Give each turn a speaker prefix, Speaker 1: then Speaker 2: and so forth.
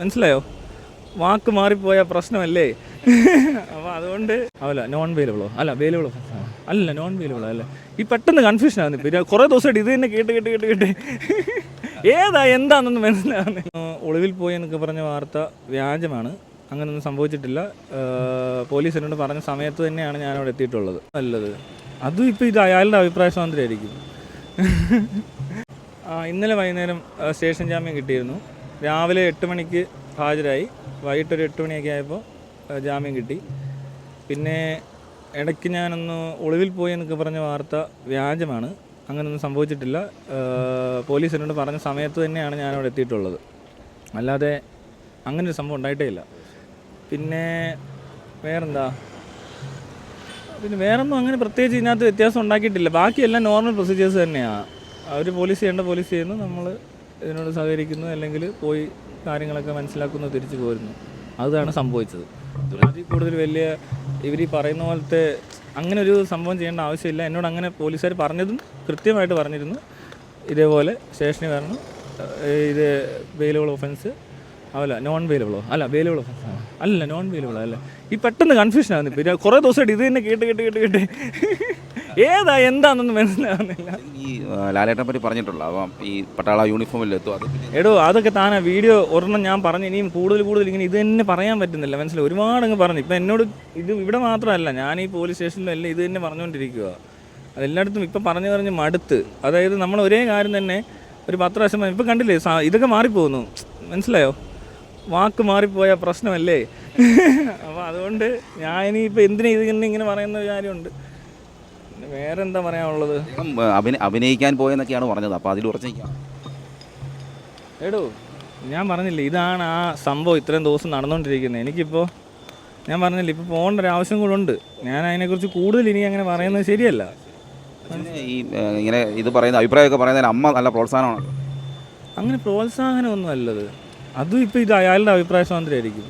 Speaker 1: മനസ്സിലായോ? വാക്ക് മാറിപ്പോയ പ്രശ്നമല്ലേ? അപ്പോൾ അതുകൊണ്ട് അവല്ല നോൺ വെയിലബിളോ അല്ല വെയിലബിളോ അല്ല നോൺ വെയിലബിളോ അല്ല. ഈ പെട്ടെന്ന് കൺഫ്യൂഷൻ ആകുന്നു പിന്നെ കുറേ ദിവസമായിട്ട് ഇത് തന്നെ കേട്ട് കേട്ട് കേട്ട് കേട്ട്. ഏതാ എന്താണെന്ന് മനസ്സിലാവുന്നില്ല. ഒളിവിൽ പോയി എന്നൊക്കെ പറഞ്ഞ വാർത്ത വ്യാജമാണ്. അങ്ങനെയൊന്നും സംഭവിച്ചിട്ടില്ല. പോലീസ് എന്നോട് പറഞ്ഞ സമയത്ത് തന്നെയാണ് ഞാൻ അവിടെ എത്തിയിട്ടുള്ളത്. നല്ലത്. അതും ഇപ്പോൾ ഇത് അയാളുടെ അഭിപ്രായ സ്വാതന്ത്ര്യമായിരിക്കും. ഇന്നലെ വൈകുന്നേരം സ്റ്റേഷൻ ജാമ്യം കിട്ടിയിരുന്നു. രാവിലെ എട്ട് മണിക്ക് ഹാജരായി. വൈകിട്ട് ഒരു എട്ട് മണിയൊക്കെ ആയപ്പോൾ ജാമ്യം കിട്ടി. പിന്നെ ഇടയ്ക്ക് ഞാനൊന്ന് ഒളിവിൽ പോയി എന്നൊക്കെ പറഞ്ഞ വാർത്ത വ്യാജമാണ്. അങ്ങനെയൊന്നും സംഭവിച്ചിട്ടില്ല. പോലീസ് എന്നോട് പറഞ്ഞ സമയത്ത് തന്നെയാണ് ഞാനവിടെ എത്തിയിട്ടുള്ളത്. അല്ലാതെ അങ്ങനൊരു സംഭവം ഉണ്ടായിട്ടേ ഇല്ല. പിന്നെ വേറെന്താ? പിന്നെ വേറൊന്നും അങ്ങനെ പ്രത്യേകിച്ച് ഇതിനകത്ത് വ്യത്യാസം ഉണ്ടാക്കിയിട്ടില്ല. ബാക്കിയെല്ലാം നോർമൽ പ്രൊസീജിയേഴ്സ് തന്നെയാണ് അവർ പോലീസ് ചെയ്യേണ്ട പോലീസ് ചെയ്യുന്നു. നമ്മൾ ഇതിനോട് സഹകരിക്കുന്നു അല്ലെങ്കിൽ പോയി കാര്യങ്ങളൊക്കെ മനസ്സിലാക്കുന്നു തിരിച്ചു പോരുന്നു. അതാണ് സംഭവിച്ചത്. അതിൽ കൂടുതൽ വലിയ ഇവർ ഈ പറയുന്ന പോലത്തെ അങ്ങനെ ഒരു സംഭവം ചെയ്യേണ്ട ആവശ്യമില്ല. എന്നോട് അങ്ങനെ പോലീസുകാർ പറഞ്ഞതും കൃത്യമായിട്ട് പറഞ്ഞിരുന്നു. ഇതേപോലെ സ്റ്റേഷനിൽ വരണം ഇത് വെയിലബിൾ ഒഫൻസ് അല്ല നോൺ വെയിലബിളോ അല്ല വെയിലബിൾ ഒഫൻസ് അല്ല നോൺ വെയിലബിളോ അല്ല. ഈ പെട്ടെന്ന് കൺഫ്യൂഷൻ ആകുന്നു കുറേ ദിവസമായിട്ട് ഇത് തന്നെ കേട്ട് കേട്ട് കേട്ട് കേട്ട്. ഏതാ എന്താണെന്ന് മനസ്സിലാവുന്നില്ല.
Speaker 2: ഈ ലാലേട്ടനെ പറ്റി പറഞ്ഞിട്ടുള്ള അപ്പം ഈ പട്ടാള യൂണിഫോമിൽ എത്തും. അത്
Speaker 1: എടോ അതൊക്കെ താനാ വീഡിയോ ഒരെണ്ണം ഞാൻ പറഞ്ഞു ഇനിയും കൂടുതൽ കൂടുതൽ ഇങ്ങനെ ഇത് തന്നെ പറയാൻ പറ്റുന്നില്ല. മനസ്സിലായി? ഒരുപാട് അങ്ങ് പറഞ്ഞു. ഇപ്പം എന്നോട് ഇത് ഇവിടെ മാത്രമല്ല ഞാൻ ഈ പോലീസ് സ്റ്റേഷനിലും എല്ലാം ഇത് തന്നെ പറഞ്ഞുകൊണ്ടിരിക്കുക അതെല്ലായിടത്തും ഇപ്പം പറഞ്ഞു പറഞ്ഞ് മടുത്ത്. അതായത് നമ്മൾ ഒരേ കാര്യം തന്നെ ഒരു പത്ത് പ്രാവശ്യം ഇപ്പം കണ്ടില്ലേ ഇതൊക്കെ മാറിപ്പോകുന്നു. മനസ്സിലായോ? വാക്ക് മാറിപ്പോയ പ്രശ്നമല്ലേ? അപ്പോൾ അതുകൊണ്ട് ഞാൻ ഇനിയിപ്പോൾ എന്തിനാ ഇത് ഇങ്ങനെ പറയുന്ന ഒരു കാര്യമുണ്ട്. പിന്നെ വേറെ എന്താ പറയാനുള്ളത്
Speaker 2: അഭിന- അഭിനയിക്കാൻ പോയെന്നൊക്കെയാണ് പറഞ്ഞത്. അപ്പോൾ അതിൽ ഉറച്ചു നിൽക്കാം
Speaker 1: എടോ ഞാൻ പറഞ്ഞില്ല ഇതാണ് ആ സംഭവം ഇത്രയും ദിവസം നടന്നുകൊണ്ടിരിക്കുന്നത് എനിക്കിപ്പോൾ ഞാൻ പറഞ്ഞില്ല ഇപ്പോൾ പോകേണ്ട ഒരു ആവശ്യം കൂടെ ഉണ്ട്. ഞാൻ അതിനെക്കുറിച്ച് കൂടുതൽ ഇനി അങ്ങനെ പറയുന്നത് ശരിയല്ല.
Speaker 2: ഈ ഇങ്ങനെ ഇത് പറയുന്ന അഭിപ്രായമൊക്കെ പറയുന്നതിന് അമ്മ നല്ല പ്രോത്സാഹനമാണ്.
Speaker 1: അങ്ങനെ പ്രോത്സാഹനമൊന്നും അല്ലത്. അതും ഇപ്പോൾ ഇത് അയാളുടെ അഭിപ്രായ സ്വാതന്ത്ര്യമായിരിക്കും.